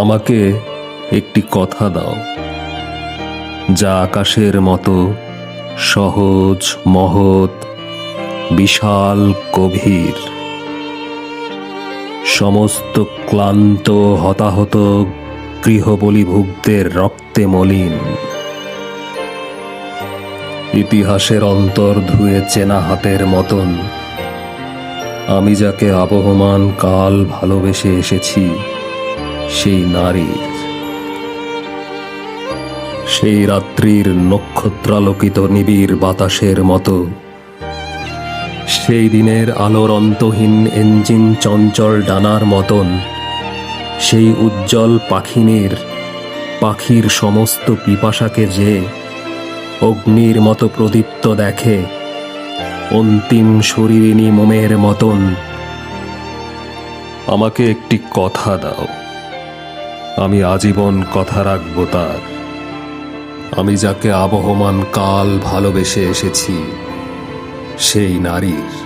আমাকে একটি কথা দাও, যা আকাশের মতো সহজ, মহৎ, বিশাল, গভীর। সমস্ত ক্লান্ত, হতাহত গৃহবলিভুগদের রক্তে মলিন। ইতিহাসের অন্তর ধুয়ে চেনা হাতের মতন, আমি যাকে আবহমান কাল ভালোবেসে এসেছি সেই নারীর সেই রাত্রির নক্ষত্রালোকিত নিবিড় বাতাসের মতো। সেই দিনের আলোর অন্তহীন এঞ্জিন চঞ্চল ডানার মতন। সেই উজ্জ্বল পাখিনীর, পাখির সমস্ত পিপাসাকে যে অগ্নির মতো প্রদীপ্ত দেখে, অন্তিম শরীরিনী মোমের মতন। আমাকে একটি কথা দাও। আমি আজীবন কথা রাখব তার। আমি যাকে আবহমান কাল ভালোবেসে এসেছি, সেই নারীর।